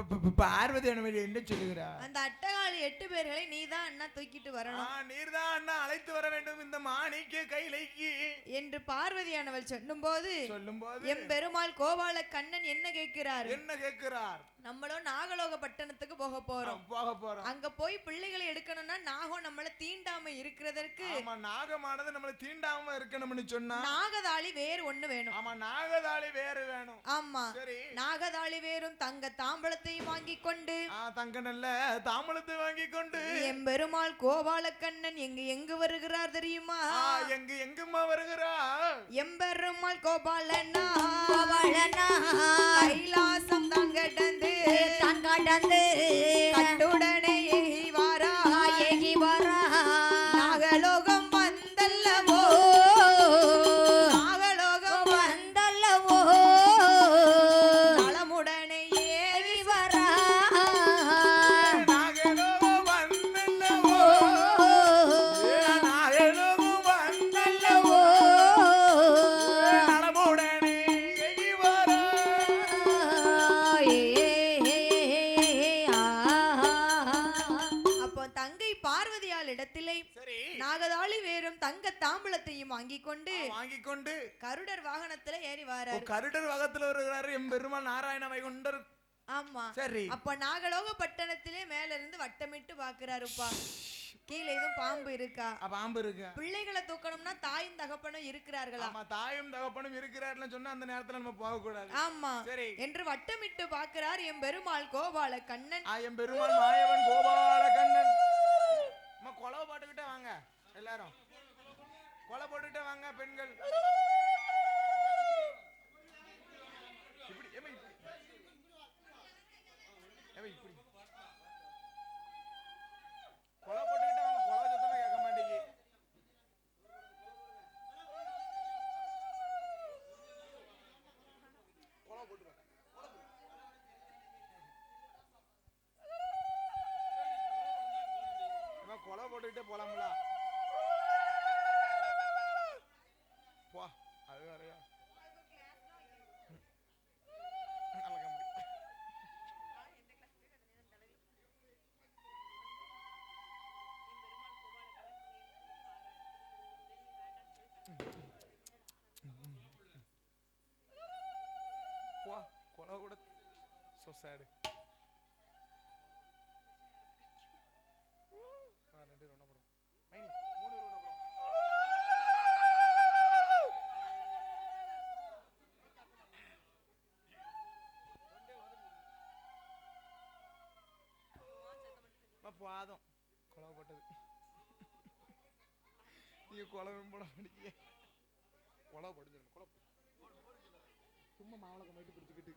அப்ப பார்வதி அனுமதி என்ன சொல்லுகிறா? அந்த அட்டகாளி எட்டு பேர்களை நீதான் அண்ணா தூக்கிட்டு வரணும். நீர்தான் அண்ணா அழைத்து வர வேண்டும் இந்த மாணிக்க கைலைக்கு. என்று பார்வதியானவள் சொல்லும் போது எம் பெருமாள் கோபால கண்ணன் என்ன கேட்கிறார்? என்ன கேட்கிறார்? நம்மளும் பட்டணத்துக்கு போக போறோம். போக போறோம். அங்க போய் பிள்ளைகளை எடுக்கணும்னா நாகம் நம்மள தீண்டாம இருக்கிறதற்கு ஆமா நாகமானது நம்மள தீண்டாம இருக்கணும்னு சொன்னா நாகதாளி வேறு ஒண்ணு வேணும். ஆமா நாகதாளி வேறு வேணும். ஆமா. சரி. நாகதாளி வேறும் தங்க தாம்பளத்தையும் வாங்கி கொண்டு தங்க நல்ல தாமலத்தை வாங்கி கொண்டு எம்பெருமாள் கோபாலக்கண்ணன் எங்க எங்கு வருகிறார் தெரியுமா? எங்க எங்கம்மா வருகிறா எம்பெருமாள் கோபாலனா கைலாசம் தான் கடந்து கடந்து தங்க தாம்பளத்தையும் வாங்கிக் கொண்டு வாங்கி கொண்டு கருடர் வாகனத்துல ஏறி வாரார். கருடர் வகத்துல வருகிறாரு எம் பெருமாள் நாராயண வைகுண்டர் ஆமா. சரி. அப்ப நாகலோக பட்டணத்திலே மேல இருந்து வட்டமிட்டு பாக்குறாருப்பா கீழே எதுவும் பாம்பு இருக்கா? பாம்பு இருக்கு? பிள்ளைகளை தூக்கணும்னா தாயும் தகப்பனும் இருக்கிறார்களா? ஆமா தாயும் தகப்பனும் இருக்கிறாருன்னு சொன்னா அந்த நேரத்துல நம்ம போக கூடாது ஆமா. சரி. என்று வட்டமிட்டு பார்க்கிறார் என் பெருமாள் கோபால கண்ணன் ஆயம் பெருமாள் மாயவன் கோபால கண்ணன் அம்மா கொலை போட்டுக்கிட்டே வாங்க எல்லாரும். கொலை போட்டுக்கிட்டே வாங்க பெண்கள். இப்படி ஏம்மா இப்படி? இப்படி? கொலை போட்டுக்கிட்டே வாங்க கொலை சத்தமே கேட்க மாட்டேங்கி கொலை போட்டு கொலை போட்டுக்கிட்டே போலாம்ல? Oh, கொலை கூட so sad. Ah, ரெண்டு பேரும் ஒண்ணா போறோம். மூணு பேரும் ஒண்ணா போறோம். அம்மா, போதும். கொலை போட்டது நீங்க கொலவும் போட மாட்டீங்க. கொலை படிஞ்சிடும் கொலை சும்மா மாவளை மட்டும் பிடிச்சிக்கிட்டு.